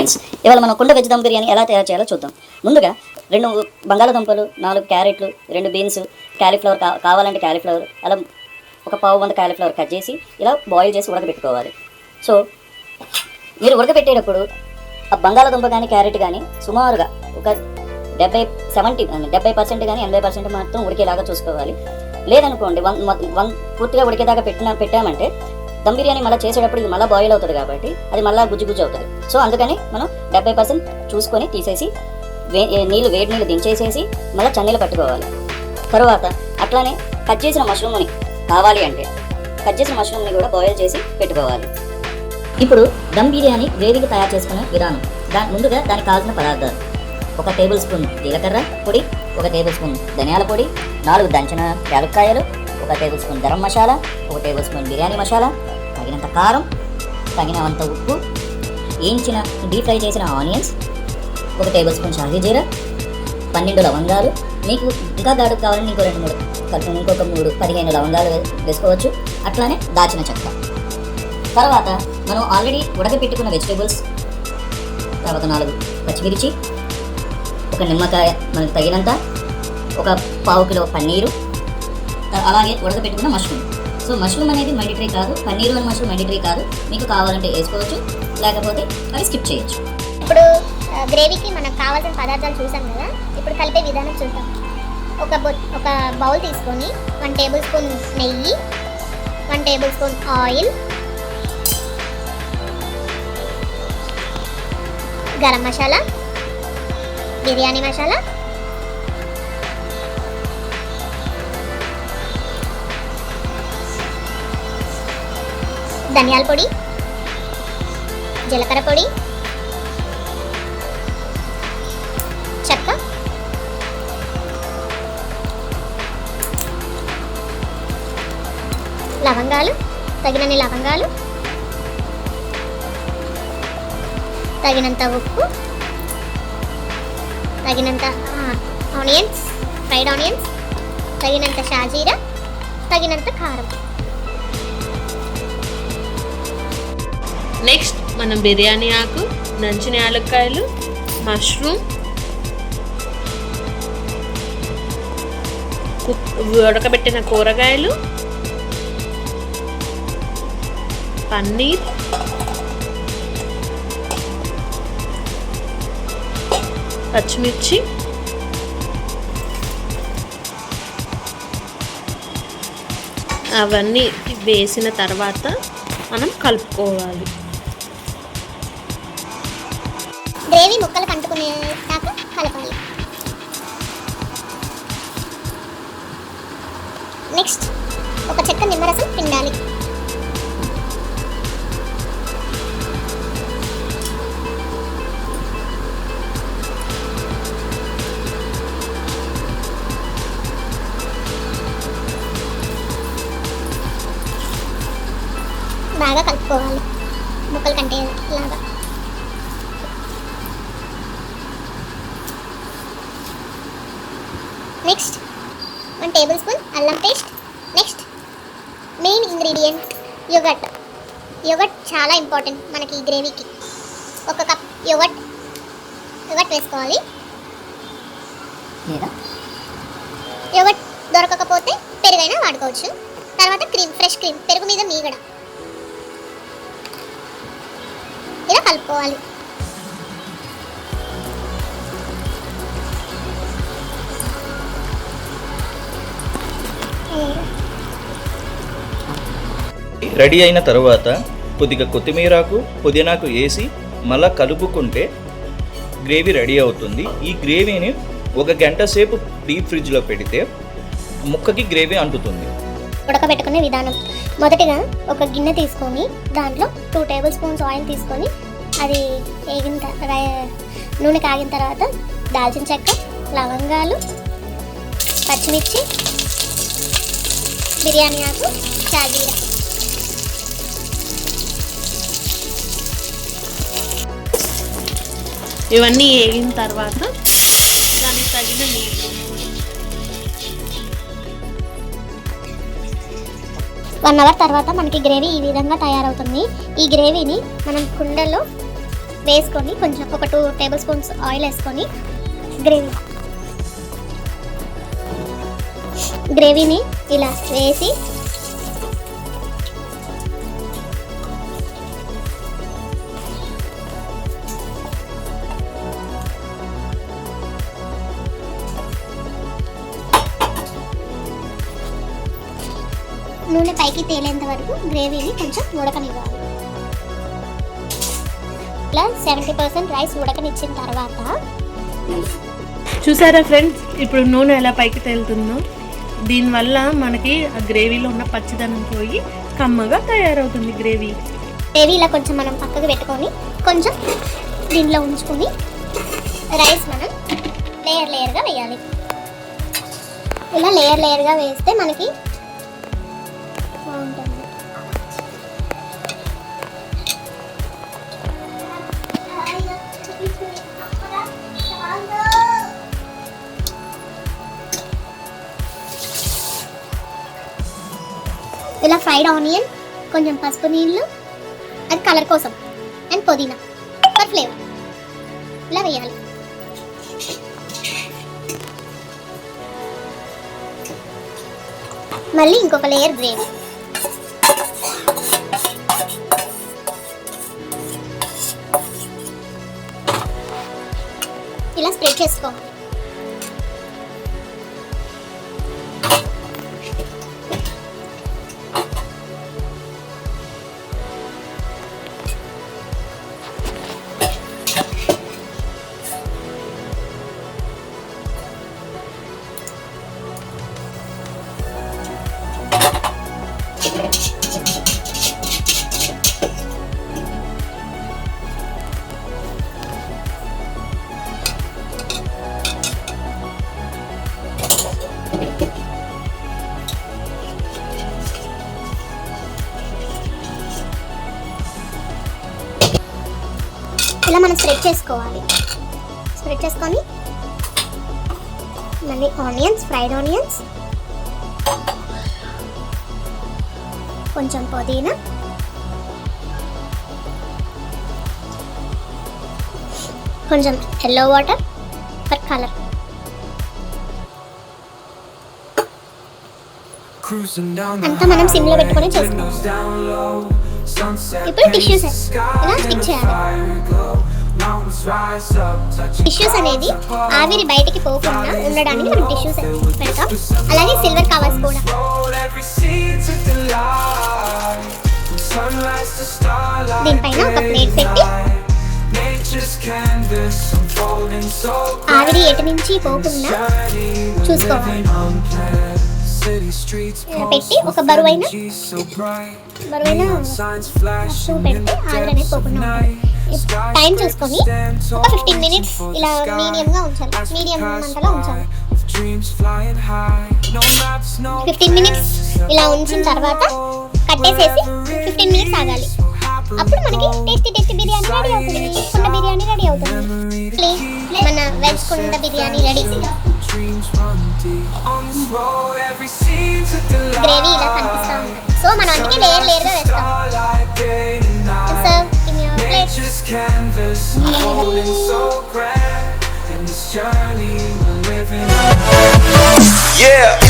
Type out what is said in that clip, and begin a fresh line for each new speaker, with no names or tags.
Friends ఇవాళ మనం కుండ వెజ్ దమ్ బిర్యానీ ఎలా తయారు చేయాలో చూద్దాం. ముందుగా రెండు బంగాళాదుంపలు నాలుగు క్యారెట్లు రెండు బీన్స్ క్యాలీఫ్లవర్ కావాలంటే క్యాలీఫ్లవర్ అలా ఒక పావు వంద క్యాలీఫ్లవర్ కట్ చేసి ఇలా బాయిల్ చేసి ఉడకబెట్టుకోవాలి. సో మీరు ఉడకబెట్టేటప్పుడు ఆ బంగాళాదుంప కానీ క్యారెట్ కానీ సుమారుగా ఒక డెబ్బై సెవెంటీ డెబ్బై పర్సెంట్ కానీ ఎనభై పర్సెంట్ మాత్రం ఉడికేలాగా చూసుకోవాలి. లేదనుకోండి వన్ వన్ పూర్తిగా ఉడికేదాకా పెట్టినా పెట్టామంటే దమ్ బిర్యానీ మళ్ళీ చేసేటప్పుడు ఇది మళ్ళీ బాయిల్ అవుతుంది కాబట్టి అది మళ్ళీ గుజ్జు గుజ్జు అవుతుంది. సో అందుకని మనం డెబ్బై పర్సెంట్ చూసుకొని తీసేసి వే నీళ్ళు వేడి నీళ్ళు దించేసేసి మళ్ళీ చన్నీళ్ళు పట్టుకోవాలి తర్వాత అట్లానే కట్ చేసిన మష్రూమ్ని కావాలి అంటే కట్ చేసిన మష్రూమ్ని కూడా బాయిల్ చేసి పెట్టుకోవాలి. ఇప్పుడు దమ్ బిర్యానీ గ్రేవీకి తయారు చేసుకునే విధానం. దా ముందుగా దానికి కావాల్సిన పదార్థాలు. ఒక టేబుల్ స్పూన్ జీలకర్ర పొడి ఒక టేబుల్ స్పూన్ ధనియాల పొడి నాలుగు దంచిన యాలక్కాయలు ఒక టేబుల్ స్పూన్ గరం మసాలా ఒక టేబుల్ స్పూన్ బిర్యానీ మసాలా తగినంత కారం తగినంత ఉప్పు వేయించిన డీప్ ఫ్రై చేసిన ఆనియన్స్ ఒక టేబుల్ స్పూన్ షాహీ జీరా పన్నెండు లవంగాలు. మీకు ఇంకా దాడు కావాలని ఇంకో రెండు మూడు కలిపి ఇంకొక మూడు పదిహేను లవంగాలు వేసుకోవచ్చు. అట్లానే దాచిన చెక్క. తర్వాత మనం ఆల్రెడీ ఉడకపెట్టుకున్న వెజిటేబుల్స్ తర్వాత నాలుగు పచ్చిమిర్చి ఒక నిమ్మకాయ మనకు తగినంత ఒక పావు కిలో పన్నీరు అలాగే ఉడకపెట్టుకున్న మష్రూమ్ సో మష్రూమ్ అనేది మైండిటరీ కాదు పన్నీరు అని మష్రూమ్ మైండిటరీ కాదు. మీకు కావాలంటే వేసుకోవచ్చు లేకపోతే అవి స్కిప్ చేయొచ్చు.
ఇప్పుడు గ్రేవీకి మనకు కావాల్సిన పదార్థాలు చూసాం కదా ఇప్పుడు కలిపే విధానం చూద్దాం. ఒక ఒక బౌల్ తీసుకొని వన్ టేబుల్ స్పూన్ నెయ్యి one tablespoon oil garam masala biryani masala ధనియాల పొడి జీలకర్ర పొడి చెక్క. లవంగాలు తగినన్ని లవంగాలు తగినంత ఉప్పు తగినంత ఆనియన్స్ ఫ్రైడ్ ఆనియన్స్ తగినంత షాజీరా తగినంత కారం.
నెక్స్ట్ మనం బిర్యానీ ఆకు నంచిన యాలక్కాయలు మష్రూమ్ ఉడకబెట్టిన కూరగాయలు పన్నీర్ పచ్చిమిర్చి అవన్నీ వేసిన తర్వాత మనం కలుపుకోవాలి.
గ్రేవీ ముక్కలు కంటుకునేదాక కలపాలి. నెక్స్ట్ ఒక చెక్క నిమ్మరసం పిండాలి. బాగా కలుపుకోవాలి. ముక్కలు కంటే లాగా నెక్స్ట్ వన్ టేబుల్ స్పూన్ అల్లం paste. Next main ingredient yogurt yogurt చాలా ఇంపార్టెంట్ మనకి ఈ గ్రేవీకి ఒక కప్ యోగట్ యోగట్ వేసుకోవాలి. యోగట్ దొరకకపోతే పెరుగైనా వాడుకోవచ్చు. తర్వాత క్రీమ్ ఫ్రెష్ క్రీమ్ పెరుగు మీద మీగడ. ఇలా కలుపుకోవాలి.
రెడీ అయిన తర్వాత కొద్దిగా కొత్తిమీరకు పుదీనాకు వేసి మళ్ళా కలుపుకుంటే గ్రేవీ రెడీ అవుతుంది. ఈ గ్రేవీని ఒక గంట సేపు డీప్ ఫ్రిడ్జ్లో పెడితే ముక్కకి గ్రేవీ అంటుతుంది.
ఉడకబెట్టుకునే విధానం. మొదటిగా ఒక గిన్నె తీసుకొని దాంట్లో టూ టేబుల్ స్పూన్స్ ఆయిల్ తీసుకొని అది వేగిన నూనె కాగిన తర్వాత దాల్చిన చెక్క లవంగాలు పచ్చిమిర్చి బిర్యానీ ఆకు షాజీరా
ఇవన్నీ వేగిన తర్వాత దానికి తగిన నీళ్ళు.
వన్ అవర్ తర్వాత మనకి గ్రేవీ ఈ విధంగా తయారవుతుంది. ఈ గ్రేవీని మనం కుండలో వేసుకొని కొంచెం ఒక టూ టేబుల్ స్పూన్స్ ఆయిల్ వేసుకొని గ్రేవీ గ్రేవీని ఇలా వేసి నూనె పైకి తేలేంత వరకు గ్రేవీని కొంచెం ఉడకనివ్వాలి. ఇలా సెవెంటీ పర్సెంట్ రైస్ ఉడకనిచ్చిన తర్వాత
చూసారా ఫ్రెండ్స్ ఇప్పుడు నూనె ఎలా పైకి తేలుతుందో? దీనివల్ల మనకి ఆ గ్రేవీలో ఉన్న పచ్చిదనం పోయి కమ్మగా తయారవుతుంది గ్రేవీ.
గ్రేవీ ఇలా కొంచెం మనం పక్కకు పెట్టుకొని కొంచెం దీనిలో ఉంచుకొని రైస్ మనం లేయర్ లేయర్గా వేయాలి. ఇలా లేయర్ లేయర్గా వేస్తే మనకి ఫ్రైడ్ ఆనియన్ కొంచెం పసుపు నీళ్ళు అది కలర్ కోసం అండ్ పుదీనా. ఫర్ ఫ్లేవర్ ఇలా వేయాలి. మళ్ళీ ఇంకొక లేయర్ గ్రేవీ ఇలా స్ప్రెడ్ చేసుకోవాలి. స్ప్రెడ్ చేసుకోవాలి. స్ప్రెడ్ చేసుకొని మళ్ళీ ఆనియన్స్ ఫ్రైడ్ ఆనియన్స్ కొంచెం పుదీనా కొంచెం ఎల్లో వాటర్ ఫర్ కలర్
అంతా మనం సిమ్లో పెట్టుకొని చేసుకోవాలి
ఇప్పుడు tissues ఇలా stick చేయాలి. టిష్యూస్ అనేది ఆవిరి బయటికి పోకుండా ఉండడానికి మనం టిష్యూస్ పెడతాం. అలాగే సిల్వర్ కవర్స్ కూడా.
దీనిపైన ఒక ప్లేట్ పెట్టి
ఆవిరి ఎటు నుంచి పోకుండా చూసుకోవాలి. పెట్టి ఒక బరువైన బరువైన వస్తువు పెడితే ఆవిరి అనేది పోకుండా ఉంటుంది టైం చూసుకొని ఒక ఫిఫ్టీన్ మినిట్స్ ఇలా మీడియంగా ఉంచాలి మీడియం మంటలో ఉంచాలి ఫిఫ్టీన్ మినిట్స్ ఇలా ఉంచిన తర్వాత కట్టేసేసి ఫిఫ్టీన్ మినిట్స్ ఆగాలి. అప్పుడు మనకి టేస్టీ టేస్టీ బిర్యానీ రెడీ అవుతుంది. కుండ బిర్యానీ రెడీ అవుతుంది. మన వెజ్ కుండ బిర్యానీ రెడీ గ్రేవీ ఇలా కనిపిస్తా ఉంటుంది సో మనం అందుకే లేయర్ లేయర్గా వేస్తాం.
canvas I'm holding so grand In this journey we're living.
Yeah.